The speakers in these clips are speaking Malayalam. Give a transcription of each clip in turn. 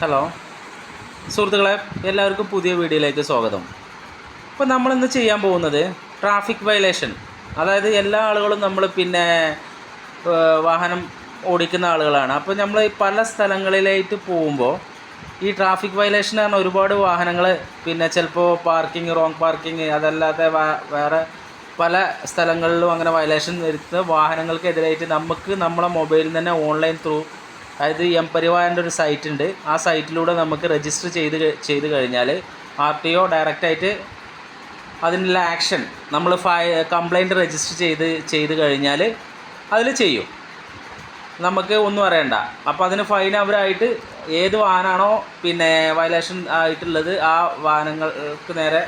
ഹലോ. സുഹൃത്തുക്കളെ എല്ലാവർക്കും പുതിയ വീഡിയോയിലേക്ക് സ്വാഗതം. ഇപ്പോൾ നമ്മളിന്ന് ചെയ്യാൻ പോകുന്നത് ട്രാഫിക് വയലേഷൻ അതായത് എല്ലാ ആളുകളും നമ്മൾ പിന്നെ വാഹനം ഓടിക്കുന്ന ആളുകളാണ്. അപ്പോൾ നമ്മൾ പല സ്ഥലങ്ങളിലായിട്ട് പോകുമ്പോൾ ഈ ട്രാഫിക് വയലേഷൻ ആണ് ഒരുപാട് വാഹനങ്ങൾ പിന്നെ ചിലപ്പോൾ പാർക്കിംഗ് റോങ് പാർക്കിംഗ് അതല്ലാതെ വേറെ പല സ്ഥലങ്ങളിലും അങ്ങനെ വയലേഷൻ വരുത്തുന്ന വാഹനങ്ങൾക്കെതിരായിട്ട് നമുക്ക് നമ്മളെ മൊബൈലിൽ തന്നെ ഓൺലൈൻ ത്രൂ അതായത് എം പരിവാറിന്റെ ഒരു സൈറ്റ് ഉണ്ട്. ആ സൈറ്റിലൂടെ നമുക്ക് രജിസ്റ്റർ ചെയ്ത് ചെയ്ത് കഴിഞ്ഞാൽ ആർ ടി ഒ ഡയറക്റ്റായിട്ട് അതിനുള്ള ആക്ഷൻ നമ്മൾ ഫയ കംപ്ലൈന്റ് രജിസ്റ്റർ ചെയ്ത് ചെയ്ത് കഴിഞ്ഞാൽ അതിൽ ചെയ്യും. നമുക്ക് ഒന്നും അറിയണ്ട. അപ്പോൾ അതിന് ഫൈൻ അവരായിട്ട് ഏത് വാഹനമാണോ പിന്നെ വയലേഷൻ ആയിട്ടുള്ളത് ആ വാഹനങ്ങൾക്ക് നേരെ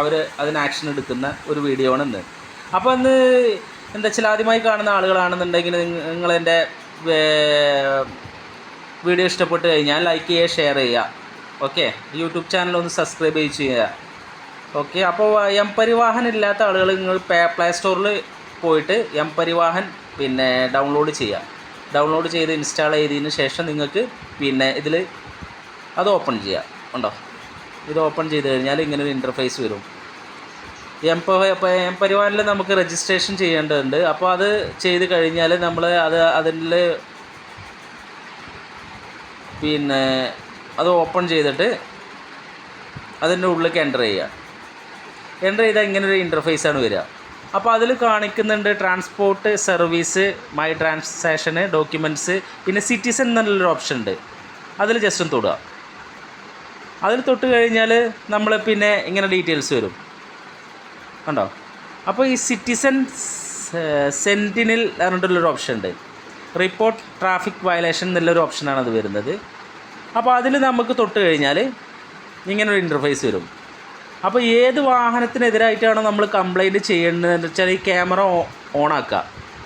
അവർ അതിന് ആക്ഷൻ എടുക്കുന്ന ഒരു വീഡിയോ ആണ് ഇന്ന്. അപ്പോൾ ഇന്ന് എന്താ വെച്ചാൽ ആദ്യമായി കാണുന്ന ആളുകളാണെന്നുണ്ടെങ്കിൽ നിങ്ങൾ നിങ്ങളെന്റെ വീഡിയോ ഇഷ്ടപ്പെട്ട് കഴിഞ്ഞാൽ ലൈക്ക് ചെയ്യുക ഷെയർ ചെയ്യുക. ഓക്കെ യൂട്യൂബ് ചാനൽ ഒന്ന് സബ്സ്ക്രൈബ് ചെയ്യുക. ഓക്കെ അപ്പോൾ എം പരിവാഹൻ ഇല്ലാത്ത ആളുകൾ നിങ്ങൾ പ്ലേ സ്റ്റോറിൽ പോയിട്ട് എം പരിവാഹൻ പിന്നെ ഡൗൺലോഡ് ചെയ്യുക. ഡൗൺലോഡ് ചെയ്ത് ഇൻസ്റ്റാൾ ചെയ്തതിന് ശേഷം നിങ്ങൾക്ക് പിന്നെ ഇതിൽ അത് ഓപ്പൺ ചെയ്യുക. ഉണ്ടോ? ഇത് ഓപ്പൺ ചെയ്ത് കഴിഞ്ഞാൽ ഇങ്ങനെ ഒരു ഇന്റർഫേസ് വരും. എം എം പരിവാഹനിൽ നമുക്ക് രജിസ്ട്രേഷൻ ചെയ്യേണ്ടതുണ്ട്. അപ്പോൾ അത് ചെയ്ത് കഴിഞ്ഞാൽ നമ്മൾ അത് അതിൽ പിന്നെ അത് ഓപ്പൺ ചെയ്തിട്ട് അതിന്റെ ഉള്ളിലേക്ക് എന്റർ ചെയ്യുക. എന്റർ ചെയ്താൽ ഇങ്ങനെ ഒരു ഇന്റർഫേസ് ആണ് വരിക. അപ്പോൾ അതിൽ കാണിക്കുന്നുണ്ട് transport service my transaction documents പിന്നെ സിറ്റിസൺ എന്നുള്ളൊരു ഓപ്ഷൻ ഉണ്ട്. അതിൽ ജസ്റ്റ് ഒന്ന് തൊടുക. അതിൽ തൊട്ട് കഴിഞ്ഞാൽ നമ്മൾ പിന്നെ ഇങ്ങനെ ഡീറ്റെയിൽസ് വരും. കണ്ടോ? അപ്പോൾ ഈ സിറ്റിസൺ സെന്റിനിൽ പറഞ്ഞിട്ടുള്ളൊരു ഓപ്ഷൻ ഉണ്ട്. റിപ്പോർട്ട് ട്രാഫിക് വയലേഷൻ എന്നുള്ളൊരു ഓപ്ഷനാണ് അത് വരുന്നത്. അപ്പോൾ അതിൽ നമുക്ക് തൊട്ട് കഴിഞ്ഞാൽ ഇങ്ങനൊരു ഇന്റർഫേസ് വരും. അപ്പോൾ ഏത് വാഹനത്തിനെതിരായിട്ടാണോ നമ്മൾ കംപ്ലൈന്റ് ചെയ്യേണ്ടതെന്ന് വെച്ചാൽ ഈ ക്യാമറ ഓൺ ആക്കുക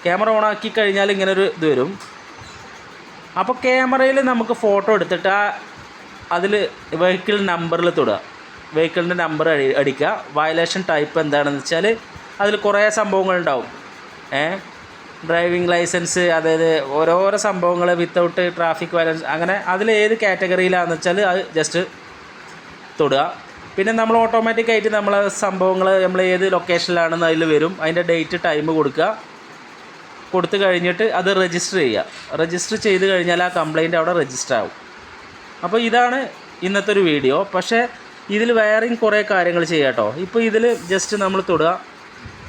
ക്യാമറ ഓണാക്കി കഴിഞ്ഞാൽ ഇങ്ങനൊരു ഇത് വരും. അപ്പോൾ ക്യാമറയിൽ നമുക്ക് ഫോട്ടോ എടുത്തിട്ട് ആ അതിൽ വെഹിക്കിൾ നമ്പറിൽ തൊടുക. വെഹിക്കിളിന്റെ നമ്പർ അടി അടിക്കുക. വയലേഷൻ ടൈപ്പ് എന്താണെന്ന് വെച്ചാൽ അതിൽ കുറേ സംഭവങ്ങളുണ്ടാവും ഏ? ഡ്രൈവിംഗ് ലൈസൻസ് അതായത് ഓരോരോ സംഭവങ്ങൾ വിത്തൗട്ട് ട്രാഫിക് വയലൻസ് അങ്ങനെ അതിൽ ഏത് കാറ്റഗറിയിലാണെന്ന് വെച്ചാൽ അത് ജസ്റ്റ് തൊടുക. പിന്നെ നമ്മൾ ഓട്ടോമാറ്റിക്കായിട്ട് നമ്മൾ സംഭവങ്ങൾ നമ്മൾ ഏത് ലൊക്കേഷനിലാണെന്ന് അതിൽ വരും. അതിന്റെ ഡേറ്റ് ടൈം കൊടുക്കുക. കൊടുത്തു കഴിഞ്ഞിട്ട് അത് രജിസ്റ്റർ ചെയ്യുക. രജിസ്റ്റർ ചെയ്ത് കഴിഞ്ഞാൽ ആ കംപ്ലയിന്റ് അവിടെ രജിസ്റ്റർ ആവും. അപ്പോൾ ഇതാണ് ഇന്നത്തെ ഒരു വീഡിയോ പക്ഷേ ഇതിൽ വേറെയും കുറേ കാര്യങ്ങൾ ചെയ്യാം കേട്ടോ ഇപ്പോൾ ഇതിൽ ജസ്റ്റ് നമ്മൾ തൊടുക.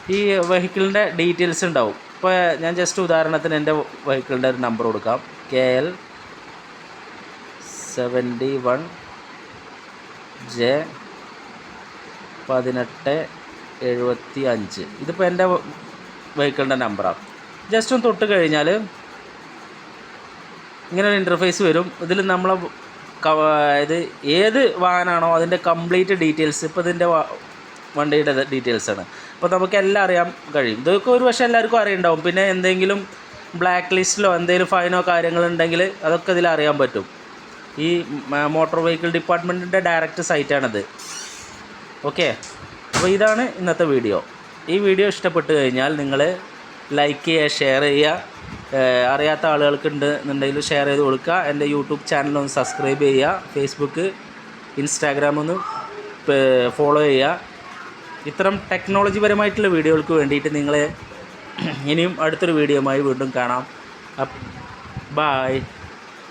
ഈ വെഹിക്കിളിന്റെ ഡീറ്റെയിൽസ് ഉണ്ടാവും. ഇപ്പോൾ ഞാൻ ജസ്റ്റ് ഉദാഹരണത്തിന് എന്റെ വെഹിക്കിളിന്റെ ഒരു നമ്പർ കൊടുക്കാം. K L seventy one J പതിനെട്ട് എഴുപത്തി അഞ്ച് ഇതിപ്പോൾ എന്റെ വെഹിക്കിളിന്റെ നമ്പറാണ് ജസ്റ്റ് ഒന്ന് തൊട്ട് കഴിഞ്ഞാൽ ഇങ്ങനെ ഒരു ഇന്റർഫേസ് വരും. ഇതിൽ നമ്മളെ ഇത് ഏത് വാഹനമാണോ അതിന്റെ കംപ്ലീറ്റ് ഡീറ്റെയിൽസ് ഇപ്പോൾ ഇതിന്റെ വണ്ടിയുടെ ഡീറ്റെയിൽസ് ആണ്. അപ്പോൾ നമുക്ക് എല്ലാം അറിയാൻ കഴിയും. ഇതൊക്കെ ഒരു പക്ഷേ എല്ലാവർക്കും അറിയുണ്ടാവും. പിന്നെ എന്തെങ്കിലും ബ്ലാക്ക് ലിസ്റ്റിലോ എന്തെങ്കിലും ഫൈനോ കാര്യങ്ങളുണ്ടെങ്കിൽ അതൊക്കെ ഇതിൽ അറിയാൻ പറ്റും. ഈ മോട്ടോർ വെഹിക്കിൾ ഡിപ്പാർട്ട്മെന്റിന്റെ ഡയറക്റ്റ് സൈറ്റാണിത് ഓക്കെ അപ്പോൾ ഇതാണ് ഇന്നത്തെ വീഡിയോ ഈ വീഡിയോ ഇഷ്ടപ്പെട്ട് കഴിഞ്ഞാൽ നിങ്ങൾ ലൈക്ക് ചെയ്യുക ഷെയർ ചെയ്യുക. അറിയാത്ത ആളുകൾക്ക് ഉണ്ട് എന്നുണ്ടെങ്കിൽ ഷെയർ ചെയ്ത് കൊടുക്കുക. എന്റെ യൂട്യൂബ് ചാനൽ ഒന്ന് സബ്സ്ക്രൈബ് ചെയ്യുക. ഫേസ്ബുക്ക് ഇൻസ്റ്റാഗ്രാം ഒന്ന് ഫോളോ ചെയ്യുക. ഇത്തരം ടെക്നോളജി പരമായിട്ടുള്ള വീഡിയോകൾക്ക് വേണ്ടിയിട്ട് നിങ്ങളെ ഇനിയും അടുത്തൊരു വീഡിയോയുമായി വീണ്ടും കാണാം. ബായ്